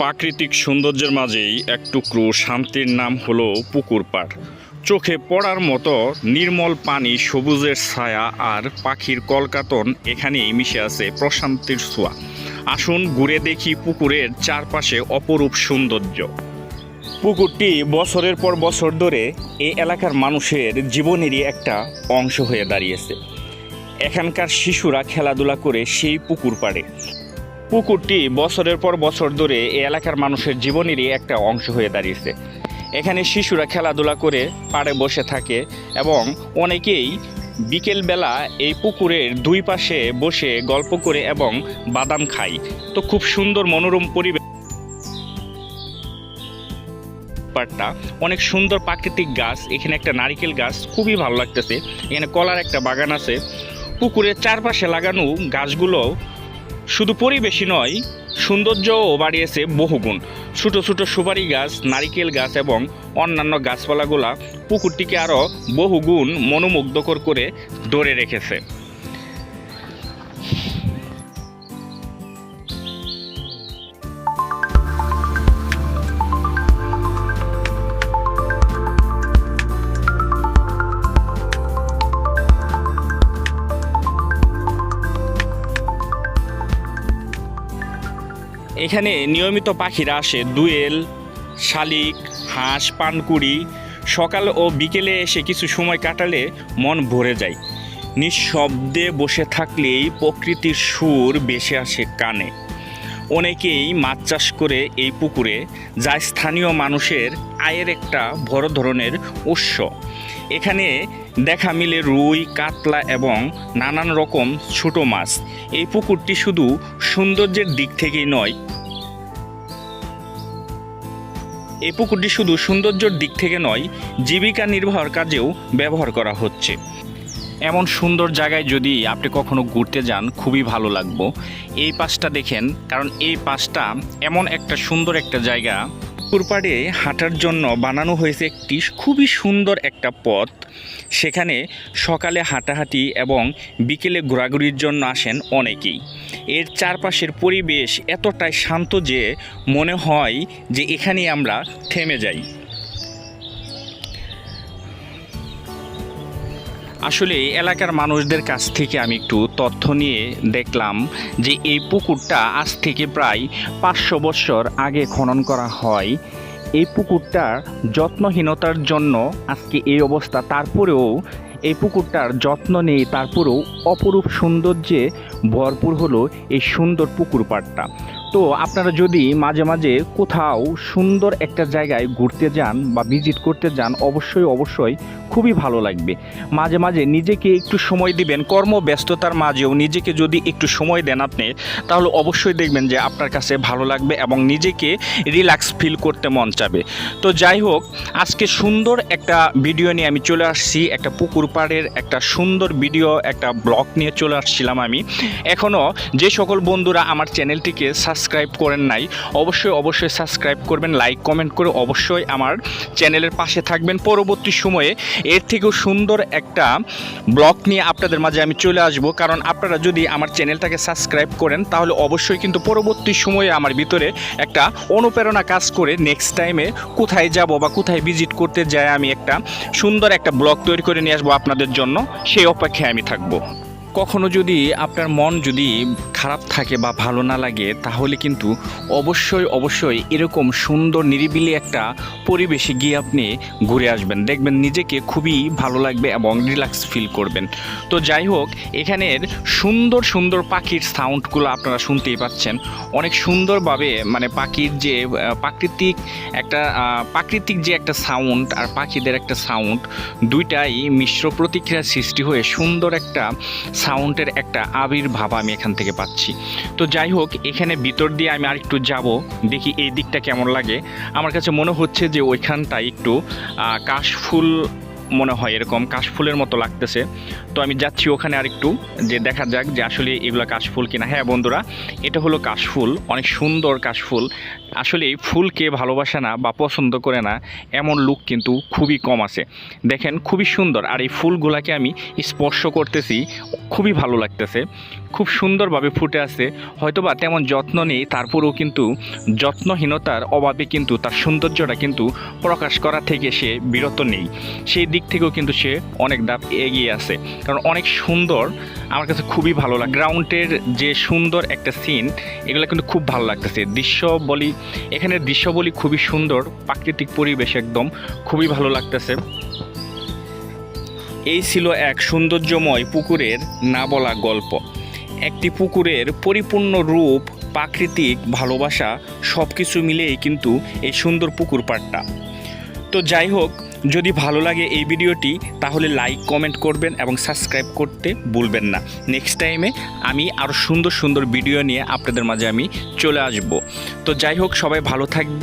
প্রাকৃতিক সৌন্দর্যের মাঝেই এক টুকরো শান্তির নাম হলো পুকুর পাড়। চোখে পড়ার মতো নির্মল পানি, সবুজের ছায়া আর পাখির কলকাতন এখানেই মিশে আছে প্রশান্তির ছোঁয়া। আসুন ঘুরে দেখি পুকুরের চারপাশে অপরূপ সৌন্দর্য। পুকুরটি বছরের পর বছর ধরে এই এলাকার মানুষের জীবনেরই একটা অংশ হয়ে দাঁড়িয়েছে। এখানকার শিশুরা খেলাধুলা করে সেই পুকুর পাড়ে। পুকুরটি বছরের পর বছর ধরে এই এলাকার মানুষের জীবনেরই একটা অংশ হয়ে দাঁড়িয়েছে। এখানে শিশুরা খেলাধুলা করে পাড়ে বসে থাকে এবং অনেকেই বিকেলবেলা এই পুকুরের দুই পাশে বসে গল্প করে এবং বাদাম খায়। তো খুব সুন্দর মনোরম পরিবেশ পাড়টা। অনেক সুন্দর প্রাকৃতিক গাছ, এখানে একটা নারিকেল গাছ, খুবই ভালো লাগতেছে। এখানে কলার একটা বাগান আছে। পুকুরের চারপাশে লাগানো গাছগুলো শুধু পরিবেশই নয়, সৌন্দর্যও বাড়িয়েছে বহুগুণ। ছোটো ছোটো সুপারি গাছ, নারিকেল গাছ এবং অন্যান্য গাছপালাগুলা পুকুরটিকে আরও বহুগুণ মনোমুগ্ধকর করে ধরে রেখেছে। এখানে নিয়মিত পাখিরা আসে। দুয়েল, শালিক, হাঁস, পানকুড়ি। সকাল ও বিকেলে এসে কিছু সময় কাটালে মন ভরে যায়। নিঃশব্দে বসে থাকলেই প্রকৃতির সুর বেশে আসে কানে। অনেকেই মাছ চাষ করে এই পুকুরে, যা স্থানীয় মানুষের আয়ের একটা বড় ধরনের উৎস। এখানে দেখা মিলে রুই, কাতলা এবং নানান রকম ছোট মাছ। এই পুকুরটি শুধু সৌন্দর্যের দিক থেকেই নয়, এই পুকুরটি শুধু সৌন্দর্যের দিক থেকে নয়, জীবিকা নির্বাহর কাজেও ব্যবহার করা হচ্ছে। এমন সুন্দর জায়গায় যদি আপনি কখনো ঘুরতে যান, খুবই ভালো লাগবো। এই পাশটা দেখেন, কারণ এই পাশটা এমন একটা সুন্দর একটা জায়গা পুকুরপাড়ে হাঁটার জন্য বানানো হয়েছে একটি খুবই সুন্দর একটা পথ। সেখানে সকালে হাঁটাহাঁটি এবং বিকেলে ঘোরাঘুরির জন্য আসেন অনেকেই। এর চারপাশের পরিবেশ এতটাই শান্ত যে মনে হয় যে এখানেই আমরা থেমে যাই। আসলে এলাকার মানুষদের কাছ থেকে আমি একটু তথ্য নিয়ে দেখলাম যে এই পুকুরটা আজ থেকে প্রায় পাঁচশো বছর আগে খনন করা হয়। এই পুকুরটার যত্নহীনতার জন্য আজকে এই অবস্থা। তারপরেও এই পুকুরটার যত্ন নেই তারপরেও অপরূপ সৌন্দর্যে ভরপুর হলো এই সুন্দর পুকুর পাড়টা তো আপনারা যদি মাঝে মাঝে কোথাও সুন্দর একটা জায়গায় ঘুরতে যান বা ভিজিট করতে যান, অবশ্যই অবশ্যই খুবই ভালো লাগবে। মাঝে মাঝে নিজেকে একটু সময় দিবেন, কর্মব্যস্ততার মাঝেও নিজেকে যদি একটু সময় দেন আপনি, তাহলে অবশ্যই দেখবেন যে আপনার কাছে ভালো লাগবে এবং নিজেকে রিল্যাক্স ফিল করতে মন চাবে। তো যাই হোক, আজকে সুন্দর একটা ভিডিও নিয়ে আমি চলে আসছি, একটা পুকুর পাড়ের একটা সুন্দর ভিডিও, একটা ব্লগ নিয়ে চলে আসছিলাম আমি। এখনও যে সকল বন্ধুরা আমার চ্যানেলটিকে সাবস্ক্রাইব করেন নাই, অবশ্যই অবশ্যই সাবস্ক্রাইব করবেন লাইক কমেন্ট করে অবশ্যই আমার চ্যানেলের পাশে থাকবেন। পরবর্তী সময়ে এর থেকেও সুন্দর একটা ব্লগ নিয়ে আপনাদের মাঝে আমি চলে আসব। কারণ আপনারা যদি আমার চ্যানেলটাকে সাবস্ক্রাইব করেন, তাহলে অবশ্যই কিন্তু পরবর্তী সময়ে আমার ভিতরে একটা অনুপ্রেরণা কাজ করে নেক্সট টাইমে কোথায় যাব বা কোথায় ভিজিট করতে যায় আমি একটা সুন্দর একটা ব্লগ তৈরি করে নিয়ে আসব আপনাদের জন্য। সেই অপেক্ষায় আমি থাকব। কখনো যদি আপনার মন যদি খারাপ থাকে বা ভালো না লাগে, তাহলে কিন্তু অবশ্যই অবশ্যই এরকম সুন্দর, নিরিবিলি একটা পরিবেশে গিয়ে আপনি ঘুরে আসবেন। দেখবেন নিজেকে খুবই ভালো লাগবে এবং রিল্যাক্স ফিল করবেন। তো যাই হোক, এখানের সুন্দর সুন্দর পাখির সাউন্ডগুলো আপনারা শুনতেই পাচ্ছেন। অনেক সুন্দরভাবে মানে পাখির যে প্রাকৃতিক একটা প্রাকৃতিক যে একটা সাউন্ড আর পাখিদের একটা সাউন্ড দুইটাই মিশ্র প্রতিক্রিয়া সৃষ্টি হয়ে সুন্দর একটা সাউন্ডের একটা আবির্ভাব আমি এখান থেকে পাচ্ছি। তো যাই হোক, এখানে ভিতর দিয়ে আমি আর একটু যাব, দেখি এই দিকটা কেমন লাগে। আমার কাছে মনে হচ্ছে যে ওইখানটায় একটু কাশফুল মনে হয় এরকম, কাশফুলের মতো লাগতেছে। তো আমি যাচ্ছি ওখানে আরেকটু, যে দেখা যাক যে আসলে এগুলো কাশফুল কিনা। হ্যাঁ বন্ধুরা, এটা হলো কাশফুল, অনেক সুন্দর কাশফুল। আসলে ফুলকে ভালোবাসে না বা পছন্দ করে না, এমন লুক কিন্তু খুবই কম আছে। দেখেন, খুবই সুন্দর। আর এই ফুলগুলাকে আমি স্পর্শ করতেছি খুবই ভালো লাগতেছে। খুব সুন্দরভাবে ফুটে আছে। হয়তোবা তেমন যত্ন নেই, তারপরেও কিন্তু যত্নহীনতার অভাবে কিন্তু তার সৌন্দর্যটা কিন্তু প্রকাশ করা থেকে সে বিরত নেই। সেই দিক থেকেও কিন্তু সে অনেক ধাপ এগিয়ে আছে। কারণ অনেক সুন্দর, আমার কাছে খুবই ভালো লাগে, গ্রাউন্ডের যে সুন্দর একটা সিন, এগুলো কিন্তু খুব ভালো লাগতেছে। দৃশ্য বলি এখানে দৃশ্য বলি খুবই সুন্দর, প্রাকৃতিক পরিবেশ একদম খুবই ভালো লাগতেছে। এই ছিল এক সৌন্দর্যময় পুকুরের না বলা গল্প। একটি পুকুরের পরিপূর্ণ রূপ, প্রাকৃতিক ভালোবাসা সব কিছু মিলেই কিন্তু এই সুন্দর পুকুর পাড়টা। তো যাই হোক, যদি ভালো লাগে এই ভিডিওটি, তাহলে লাইক, কমেন্ট করবেন এবং সাবস্ক্রাইব করতে ভুলবেন না। নেক্সট টাইমে আমি আরও সুন্দর সুন্দর ভিডিও নিয়ে আপনাদের মাঝে আমি চলে আসব। তো যাই হোক, সবাই ভালো থাকবেন।